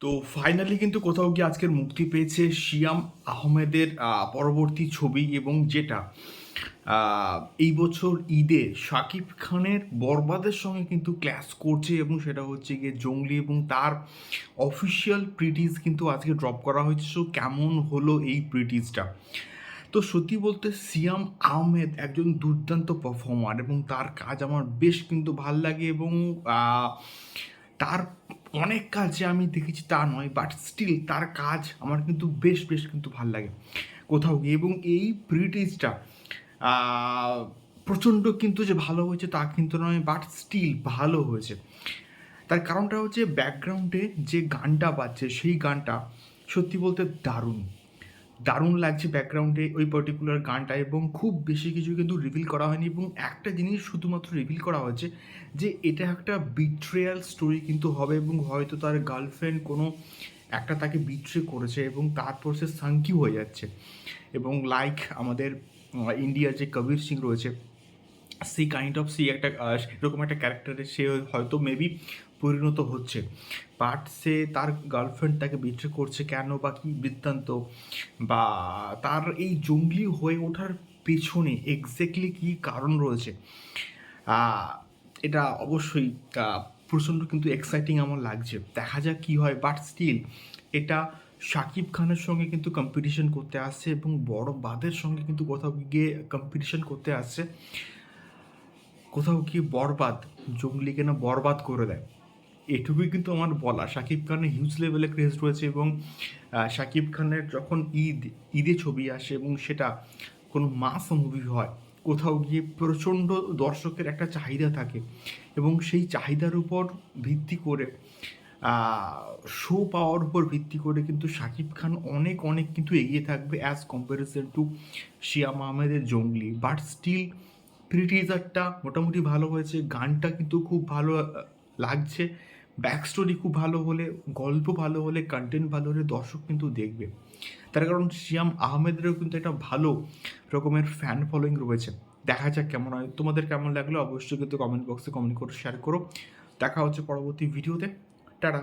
তো ফাইনালি কিন্তু কোথাও গিয়ে আজকের মুক্তি পেয়েছে শিয়াম আহমেদের পরবর্তী ছবি এবং যেটা এই বছর ঈদে শাকিব খানের বরবাদের সঙ্গে কিন্তু ক্ল্যাশ করছে এবং সেটা হচ্ছে গিয়ে জঙ্গলি এবং তার অফিসিয়াল প্রিটিজ কিন্তু আজকে ড্রপ করা হয়েছে। সো কেমন হলো এই প্রিটিজটা তো সত্যি বলতে সিয়াম আহমেদ একজন দুর্দান্ত পারফর্মার এবং তার কাজ আমার বেশ কিন্তু ভালো লাগে এবং তার অনেক কাজ যে আমি দেখেছি তা নয় বাট স্টিল তার কাজ আমার কিন্তু বেশ বেশ কিন্তু ভালো লাগে। কোথাও গিয়ে এবং এই ব্রিটিশটা প্রচণ্ড কিন্তু যে ভালো হয়েছে তা কিন্তু নয় বাট স্টিল ভালো হয়েছে। তার কারণটা হচ্ছে ব্যাকগ্রাউন্ডে যে গানটা বাজছে, সেই গানটা সত্যি বলতে দারুণ। দারুণ লাগছে ব্যাকগ্রাউন্ডে ওই পার্টিকুলার গানটা এবং খুব বেশি কিছু কিন্তু রিভিল করা হয়নি এবং একটা জিনিস শুধুমাত্র রিভিল করা হয়েছে যে এটা একটা বিট্রেয়াল স্টোরি কিন্তু হবে এবং হয়তো তার গার্লফ্রেন্ড কোনো একটা তাকে বিট্রে করেছে এবং তারপর সে সাঙ্কি হয়ে যাচ্ছে এবং লাইক আমাদের ইন্ডিয়ার যে কবির সিং রয়েছে, সেই কাইন্ড অফ সি একটা এরকম একটা ক্যারেক্টারে সে হয়তো মেবি পরিণত হচ্ছে। বাট সে তার গার্লফ্রেন্ড তাকে বিট্রে করছে কেন বা কী বৃত্তান্ত বা তার এই জঙ্গলি হয়ে ওঠার পেছনে এক্স্যাক্টলি কী কারণ রয়েছে? এটা অবশ্যই প্রচণ্ড কিন্তু এক্সাইটিং আমার লাগছে। দেখা যাক কী হয়। বাট স্টিল এটা শাকিব খানের সঙ্গে কিন্তু কম্পিটিশন করতে আসছে এবং বড় বাদের সঙ্গে কিন্তু কোথাও গিয়ে কম্পিটিশন করতে আসছে। কোথাও গিয়ে বরবাদ? জঙ্গলিকে না বরবাদ করে দেয়। এটুকুই কিন্তু আমার বলা শাকিব খানের হিউজ লেভেলে ক্রেজ রয়েছে এবং শাকিব খানের যখন ঈদ, ঈদে ছবি আসে এবং সেটা কোনো মাস মুভি হয়, কোথাও গিয়ে প্রচণ্ড দর্শকের একটা চাহিদা থাকে এবং সেই চাহিদার উপর ভিত্তি করে শো পাওয়ার উপর ভিত্তি করে কিন্তু শাকিব খান অনেক অনেক কিন্তু এগিয়ে থাকবে অ্যাজ কম্প্যারিজন টু শিয়াম আহমেদের জঙ্গলি। বাট স্টিল প্রি টিজারটা মোটামুটি ভালো হয়েছে, গানটা কিন্তু খুব ভালো লাগছে। ব্যাক স্টোরি খুব ভালো হলে, গল্প ভালো হলে কন্টেন্ট ভালো হলে দর্শক কিন্তু দেখবে। তার কারণ শিয়াম আহমেদেরও কিন্তু একটা ভালো রকমের ফ্যান ফলোয়িং রয়েছে। দেখা যাক কেমন হয়। তোমাদের কেমন লাগল অবশ্যই কিন্তু কমেন্ট বক্সে কমেন্ট করে শেয়ার করো। দেখা হচ্ছে পরবর্তী ভিডিওতে টাটা।